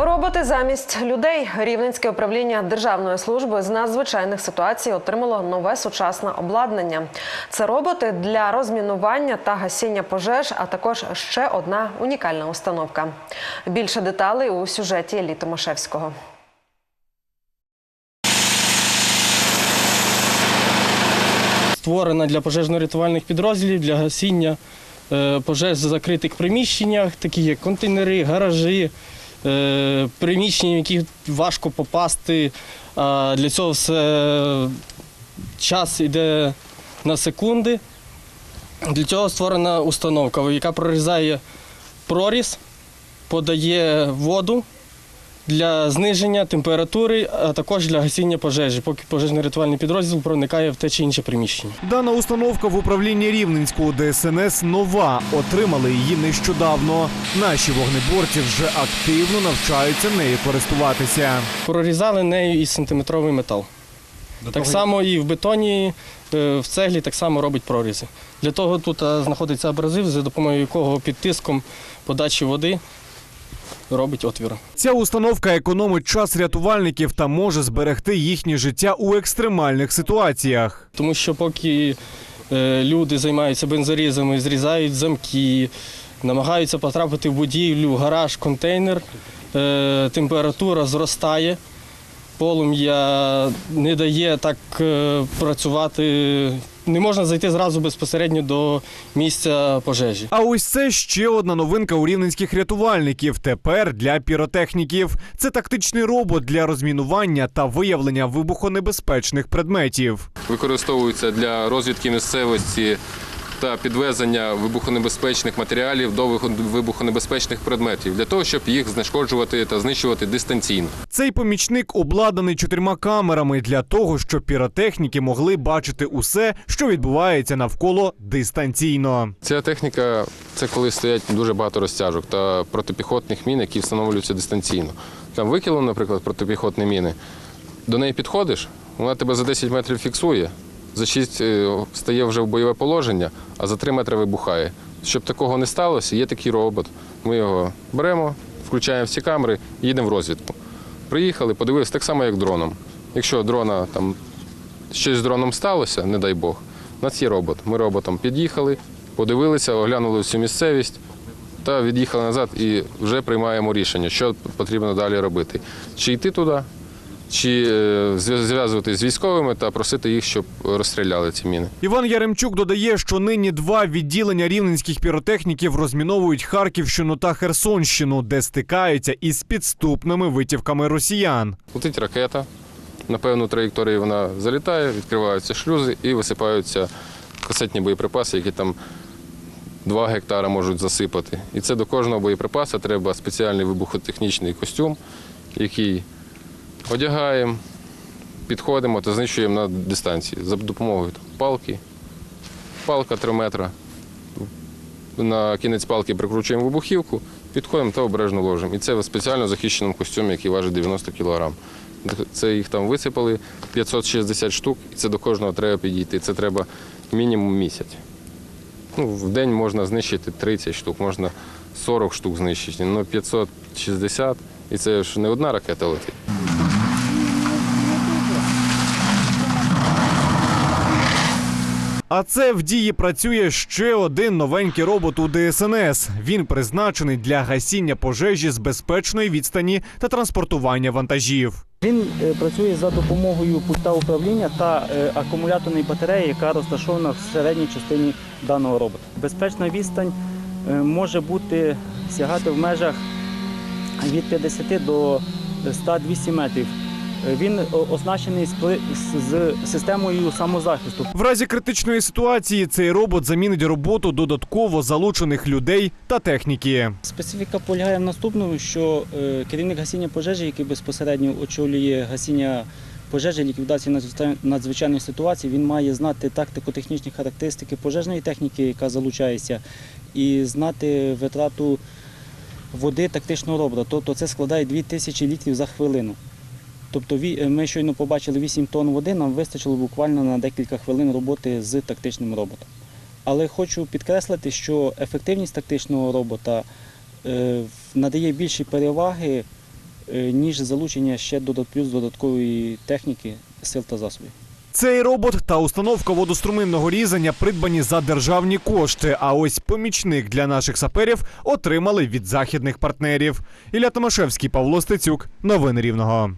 Роботи замість людей Рівненське управління Державної служби з надзвичайних ситуацій отримало нове сучасне обладнання. Це роботи для розмінування та гасіння пожеж, а також ще одна унікальна установка. Більше деталей у сюжеті Іллі Томашевського. створена для пожежно-рятувальних підрозділів для гасіння е, пожеж в закритих приміщеннях, такі як контейнери, гаражі, е, приміщення, в які важко попасти. Для цього все час йде на секунди. Для цього створена установка, яка прорізає проріз, подає воду для зниження температури, а також для гасіння пожежі, поки пожежно-рятувальний підрозділ проникає в те чи інше приміщення. Дана установка в управлінні Рівненського ДСНС нова. Отримали її нещодавно. Наші вогнеборці вже активно навчаються нею користуватися. Прорізали нею і сантиметровий метал. Так само і в бетоні, е, в цеглі так само робить прорізи. Для того тут е, знаходиться абразив, за допомогою якого під тиском подачі води робить отвір. Ця установка економить час рятувальників та може зберегти їхнє життя у екстремальних ситуаціях. Тому що поки е, люди займаються бензорізами, зрізають замки, намагаються потрапити в будівлю, гараж, контейнер, е, температура зростає, полум'я не дає так е, працювати. Не можна зайти зразу безпосередньо до місця пожежі. А ось це ще одна новинка у рівненських рятувальників. Тепер для піротехніків. Це тактичний робот для розмінування та виявлення вибухонебезпечних предметів. використовуються для розвідки місцевості та підвезення вибухонебезпечних матеріалів до вибухонебезпечних предметів для того, щоб їх знешкоджувати та знищувати дистанційно. Цей помічник обладнаний чотирма камерами для того, щоб піротехніки могли бачити усе, що відбувається навколо дистанційно. Ця техніка це коли стоять дуже багато розтяжок та протипіхотних мін, які встановлюються дистанційно. Там викинули, наприклад, протипіхотні міни. До неї підходиш, вона тебе за 10 метрів фіксує, за 6 стає вже в бойове положення, а за 3 метри вибухає. Щоб такого не сталося, є такий робот. Ми його беремо, включаємо всі камери і їдемо в розвідку. Приїхали, подивилися так само, як дроном. Якщо дрона там щось з дроном сталося, не дай Бог, у нас є робот. Ми роботом під'їхали, подивилися, оглянули всю місцевість та від'їхали назад і вже приймаємо рішення, що потрібно далі робити. Чи йти туди, чи е, зв'язуватись з військовими та просити їх, щоб розстріляли ці міни. Іван Яремчук додає, що нині два відділення рівненських піротехніків розміновують Харківщину та Херсонщину, де стикаються із підступними витівками росіян. Летить ракета, на певну траєкторію вона залітає, відкриваються шлюзи і висипаються касетні боєприпаси, які там 2 гектара можуть засипати. І це до кожного боєприпасу треба спеціальний вибухотехнічний костюм, який одягаємо, підходимо та знищуємо на дистанції за допомогою палки, палка 3 метра. На кінець палки прикручуємо вибухівку, підходимо та обережно ложимо. І це в спеціально захищеному костюмі, який важить 90 кг. Це їх там висипали 560 штук, і це до кожного треба підійти. Це треба мінімум місяць. Ну, в день можна знищити 30 штук, можна 40 штук знищити. Ну 560, і це ж не одна ракета летить. А це в дії працює ще один новенький робот у ДСНС. Він призначений для гасіння пожежі з безпечної відстані та транспортування вантажів. Він е, працює за допомогою пульта управління та е, акумуляторної батареї, яка розташована в середній частині даного робота. Безпечна відстань е, може бути сягати в межах від 50 до 100-200 метрів. Е, Він о- оснащений з системою самозахисту. В разі критичної ситуації цей робот замінить роботу додатково залучених людей та техніки. Специфіка полягає в наступному, що е, керівник гасіння пожежі, який безпосередньо очолює гасіння пожежі, ліквідації надзвичай- надзвичайних ситуацій, він має знати тактико-технічні характеристики пожежної техніки, яка залучається, і знати витрату води тактичного робота. Тобто це складає 2000 літрів за хвилину. Тобто е, ми щойно побачили 8 тонн води, нам вистачило буквально на декілька хвилин роботи з тактичним роботом. Але хочу підкреслити, що ефективність тактичного робота е, надає більші переваги е, ніж залучення ще плюс додаткової техніки, сил та засобів. Цей робот та установка водоструминного різання придбані за державні кошти. А ось помічник для наших саперів отримали від західних партнерів. Ілля Томашевський, Павло Стецюк. Новини Рівного.